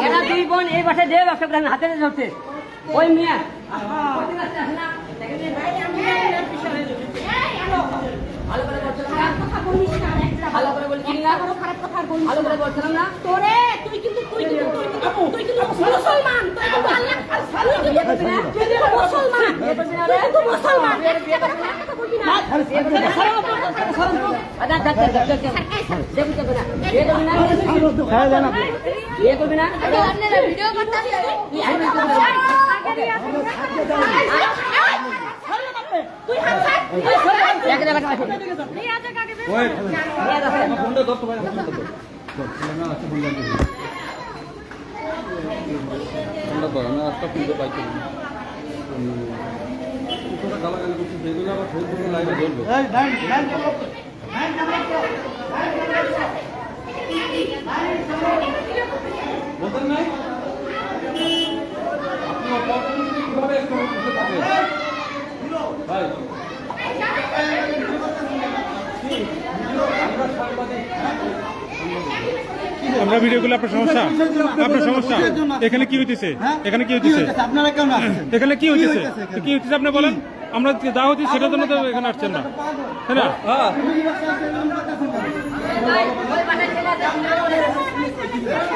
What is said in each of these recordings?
এরা দুই বোন এই বাসায় দেও ব্যবসা করে হাতে ধরছে ওই মিয়া। ভালো করে বলছিলাম না ভালো করে বলছিলাম না ভালো করে বলছিলাম না তোরে তুই কিন্তু তুই কিন্তু তুই কিন্তু তুই কিন্তু মুসলমান তুই কিন্তু আল্লাহ তুই কিন্তু তুই কিন্তু মুসলমান। তুই মুসলমান। একটা কথা কথা বলবি না। ভিডিও করতেছেন তুই হাত ছাড় এক জায়গায় বসো। নিয়ে আজ কাকে ওয়েট নিয়ে ফোনটা ধর তো ভাই ফোনটা ধর না। বললাম ফোনটা ধর আমি একটা ফোনটা পাইছি না। তোরা গালাগালি করছে সেগুলো আবার ফেসবুকে লাইভে ধরবে আপনি অপরাধী কীভাবে একটু বসে থাকেন ভাই আমরা সাংবাদিক আমরা ভিডিও করলে আপনার সমস্যা? আপনার সমস্যা? এখানে কি হইতেছে? এখানে কি হইতেছে? আপনারা কেমন আছেন এখানে কি হইতেছে? কি হইতেছে আপনি বলেন? আমরা যা হচ্ছে সেটার জন্য তো এখানে আসছেন না। তাই না? হ্যাঁ।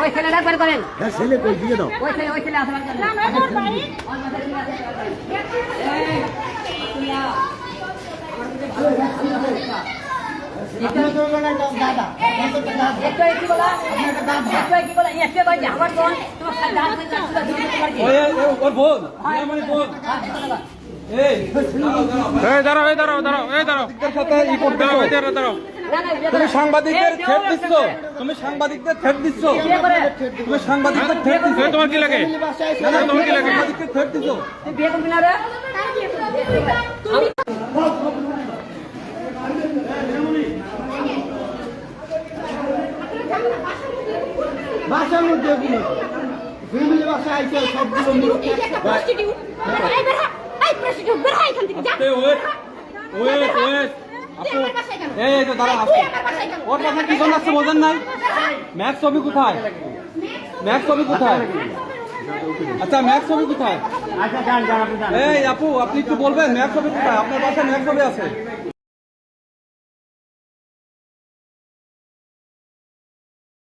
ওই ছেলেটা বের করেন। ছেলে কই? দিয়ে দাও। ওই ছেলে ওই ছেলে আসবার জন্য না না তোর বাড়ি আপনারা তো বলেন একটা দাদা একটু কি বলা একটু কি বলা একটু কই যে আমার বোন তোমার সাথে দাঁত থেকে চুলা ধরে তোমার কি ওই ওই- ওর বোন আমার বোন এই দাঁড়াও। এই দাঁড়াও দাঁড়াও এই দাঁড়াও। দাঁড়াও দাঁড়াও। তুমি সাংবাদিকদের বিয়ে দিচ্ছ? তুমি সাংবাদিকদের থ্রেট দিচ্ছ? তুমি সাংবাদিকদের থ্রেট দিচ্ছ? তোমার কি লাগে? তোমার কি লাগে? সাংবাদিকদের দিচ্ছ? তুই বিয়ে করবি না রে বাসার মধ্যে এগুলো ফ্যামিলি আইছে সবগুলো মিলে একটা প্রস্টিটিউট এই বের হ। এই প্রস্টিটিউট বের হ এখান থেকে যা। Wait wait? এই তো দাঁড়া কেন? ওর কথা কি জন্য আসছে বোঝেন নাই? ম্যাক্স ছবি কোথায়? ম্যাক্স ছবি কোথায়? আচ্ছা ম্যাক্স ছবি কোথায়? এই আপু আপনি একটু বলবেন ম্যাক্স ছবি কোথায়? আপনার বাসায় ম্যাক্স ছবি আছে?